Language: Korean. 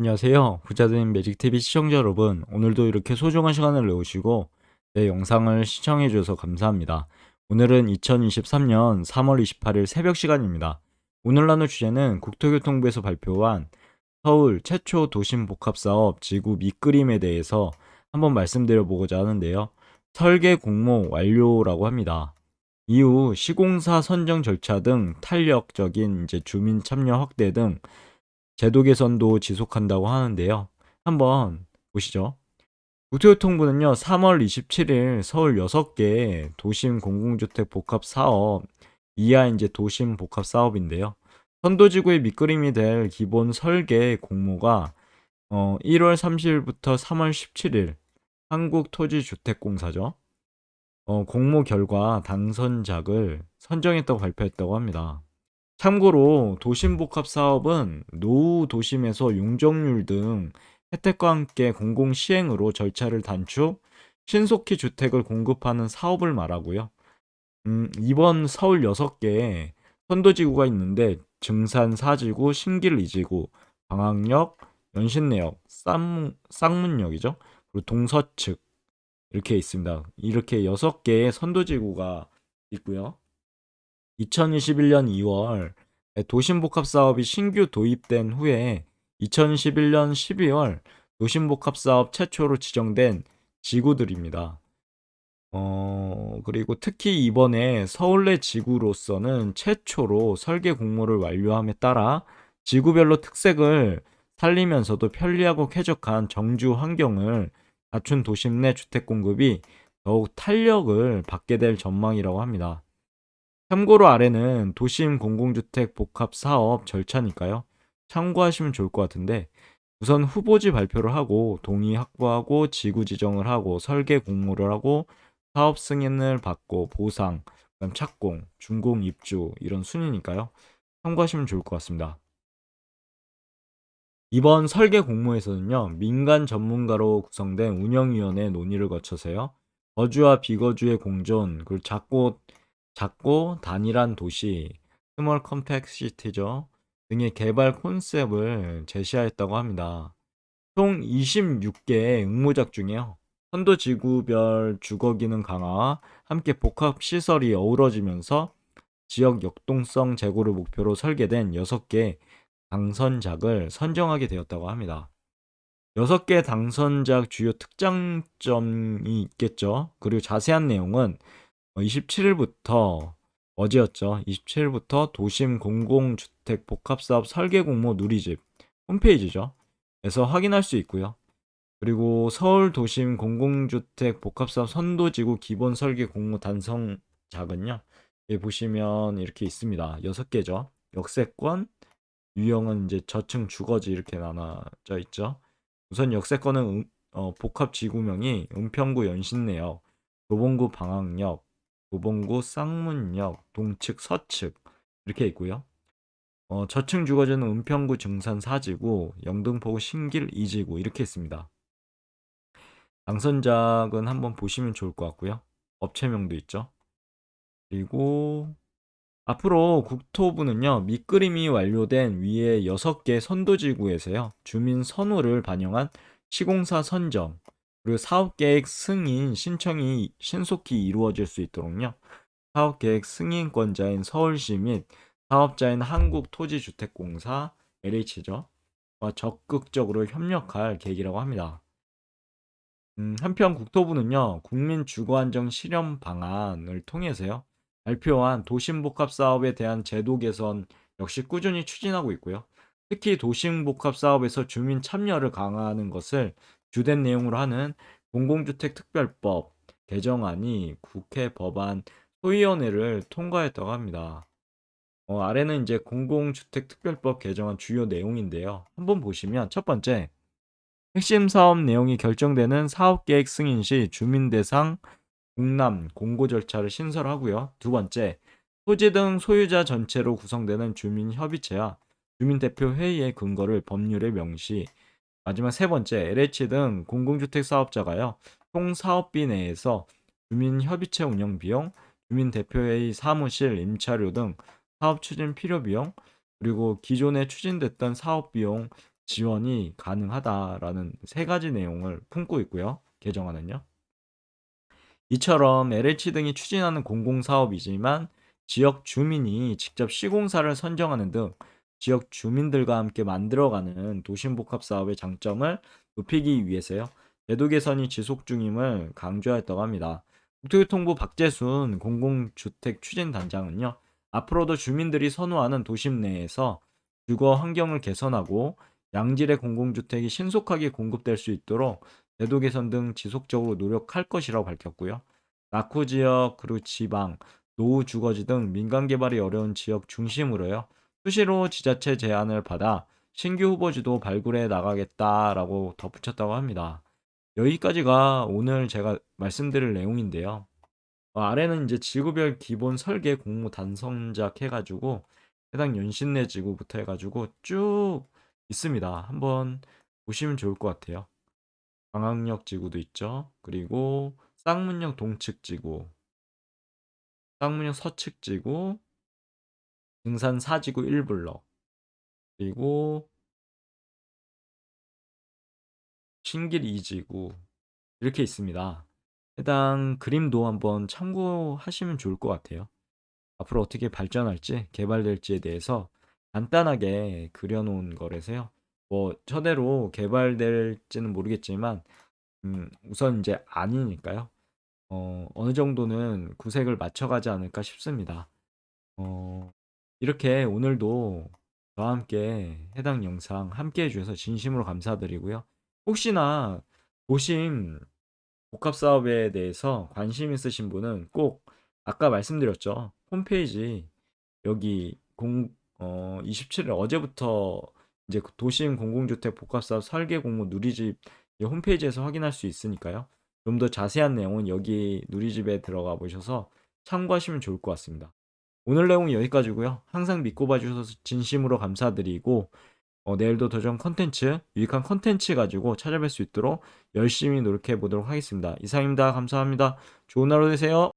안녕하세요. 부자된 매직TV 시청자 여러분. 오늘도 이렇게 소중한 시간을 내오시고 내 영상을 시청해 주셔서 감사합니다. 오늘은 2023년 3월 28일 새벽 시간입니다. 오늘 나눌 주제는 국토교통부에서 발표한 서울 최초 도심 복합 사업 지구 밑그림에 대해서 한번 말씀드려 보고자 하는데요. 설계 공모 완료라고 합니다. 이후 시공사 선정 절차 등 탄력적인 이제 주민 참여 확대 등 제도 개선도 지속한다고 하는데요. 한번 보시죠. 국토교통부는요, 3월 27일 서울 6개 도심 공공주택 복합 사업, 이하 이제 도심 복합 사업인데요. 선도지구의 밑그림이 될 기본 설계 공모가 어, 1월 30일부터 3월 17일 한국토지주택공사죠. 어, 공모 결과 당선작을 선정했다고 발표했다고 합니다. 참고로 도심복합 사업은 노후 도심에서 용적률 등 혜택과 함께 공공 시행으로 절차를 단축, 신속히 주택을 공급하는 사업을 말하고요. 음, 이번 서울 6개의 선도지구가 있는데 증산 4지구, 신길 2지구, 방학역, 연신내역, 쌍문, 쌍문역이죠. 그리고 동서측 이렇게 있습니다. 이렇게 6개의 선도지구가 있고요. 2021년 2월 도심복합 사업이 신규 도입된 후에 2011년 12월 도심복합 사업 최초로 지정된 지구들입니다. 어, 그리고 특히 이번에 서울내 지구로서는 최초로 설계 공모를 완료함에 따라 지구별로 특색을 살리면서도 편리하고 쾌적한 정주 환경을 갖춘 도심 내 주택 공급이 더욱 탄력을 받게 될 전망이라고 합니다. 참고로 아래는 도심 공공주택 복합 사업 절차니까요. 참고하시면 좋을 것 같은데 우선 후보지 발표를 하고 동의 확보하고 지구 지정을 하고 설계 공모를 하고 사업 승인을 받고 보상, 그다음 착공, 준공 입주 이런 순위니까요. 참고하시면 좋을 것 같습니다. 이번 설계 공모에서는요, 민간 전문가로 구성된 운영위원회 논의를 거쳐서요, 거주와 비거주의 공존, 그리고 작고, 작고 단일한 도시, 스몰 컴팩 시티죠, 등의 개발 콘셉트를 제시하였다고 합니다. 총 26개의 응모작 중에요, 선도 지구별 주거 기능 강화와 함께 복합 시설이 어우러지면서 지역 역동성 제고를 목표로 설계된 6개 당선작을 선정하게 되었다고 합니다. 6개 당선작 주요 특장점이 있겠죠. 그리고 자세한 내용은 27일부터 어제였죠. 27일부터 도심 공공주택 복합사업 설계 공모 누리집 홈페이지죠. 에서 확인할 수 있고요. 그리고 서울 도심 공공주택 복합사업 선도지구 기본 설계 공모 단성작은요. 여기 보시면 이렇게 있습니다. 6개죠. 역세권, 유형은 이제 저층 주거지 이렇게 나눠져 있죠. 우선 역세권은 음, 어, 복합 지구명이 은평구 연신내역, 도봉구 방학역, 도봉구 쌍문역, 동측 서측 이렇게 있고요. 어, 저층 주거지는 은평구 증산 4지구, 영등포구 신길 2지구 이렇게 있습니다. 당선작은 한번 보시면 좋을 것 같고요. 업체명도 있죠. 그리고 앞으로 국토부는요, 밑그림이 완료된 위에 6개 선도지구에서요, 주민 선호를 반영한 시공사 선정, 그리고 사업계획 승인 신청이 신속히 이루어질 수 있도록요, 사업계획 승인권자인 서울시 및 사업자인 한국토지주택공사 LH죠. 와 적극적으로 협력할 계획이라고 합니다. 음, 한편 국토부는요, 국민 주거안정 실현 방안을 통해서요, 발표한 도심복합 사업에 대한 제도 개선 역시 꾸준히 추진하고 있고요. 특히 도심복합 사업에서 주민 참여를 강화하는 것을 주된 내용으로 하는 공공주택 특별법 개정안이 국회 법안 소위원회를 통과했다고 합니다. 어, 아래는 이제 공공주택 특별법 개정안 주요 내용인데요. 한번 보시면 첫 번째 핵심 사업 내용이 결정되는 사업계획 승인 시 주민 대상 공람, 공고 절차를 신설하고요. 두 번째, 토지 등 소유자 전체로 구성되는 주민협의체와 주민대표 회의의 근거를 법률에 명시. 마지막 세 번째, LH 등 공공주택 사업자가요. 총 사업비 내에서 주민협의체 운영 비용, 주민 대표회의 사무실 임차료 등 사업 추진 필요 비용, 그리고 기존에 추진됐던 사업 비용 지원이 가능하다라는 세 가지 내용을 품고 있고요. 개정안은요. 이처럼 LH 등이 추진하는 공공사업이지만 지역 주민이 직접 시공사를 선정하는 등 지역 주민들과 함께 만들어가는 도심복합 사업의 장점을 높이기 위해서요. 제도 개선이 지속 중임을 강조했다고 합니다. 국토교통부 박재순 공공주택 추진단장은요. 앞으로도 주민들이 선호하는 도심 내에서 주거 환경을 개선하고 양질의 공공주택이 신속하게 공급될 수 있도록 제도 개선 등 지속적으로 노력할 것이라고 밝혔고요. 낙후 지역 그리고 지방, 노후 주거지 등 민간 개발이 어려운 지역 중심으로요. 수시로 지자체 제안을 받아 신규 후보지도 발굴해 나가겠다라고 덧붙였다고 합니다. 여기까지가 오늘 제가 말씀드릴 내용인데요. 어, 아래는 이제 지구별 기본 설계 공모 단성작 해가지고 해당 연신 내 지구부터 해가지고 쭉 있습니다. 한번 보시면 좋을 것 같아요. 광학역 지구도 있죠. 그리고 쌍문역 동측 지구, 쌍문역 서측 지구, 등산 4지구 1블럭, 그리고 신길 2지구 이렇게 있습니다. 해당 그림도 한번 참고하시면 좋을 것 같아요. 앞으로 어떻게 발전할지 개발될지에 대해서 간단하게 그려놓은 거라서요. 뭐 저대로 개발될지는 모르겠지만 음, 우선 이제 아니니까요. 어, 어느 정도는 구색을 맞춰가지 않을까 싶습니다. 어, 이렇게 오늘도 저와 함께 해당 영상 함께 해주셔서 진심으로 감사드리고요. 혹시나 도심 복합 사업에 대해서 관심 있으신 분은 꼭 아까 말씀드렸죠. 홈페이지 여기 공, 어, 27일 어제부터 이제 그 도심 공공주택 복합사업 설계 공모 누리집 이 홈페이지에서 확인할 수 있으니까요. 좀 더 자세한 내용은 여기 누리집에 들어가 보셔서 참고하시면 좋을 것 같습니다. 오늘 내용은 여기까지고요. 항상 믿고 봐주셔서 진심으로 감사드리고 어, 내일도 더 좋은 컨텐츠, 유익한 컨텐츠 가지고 찾아뵐 수 있도록 열심히 노력해 보도록 하겠습니다. 이상입니다. 감사합니다. 좋은 하루 되세요.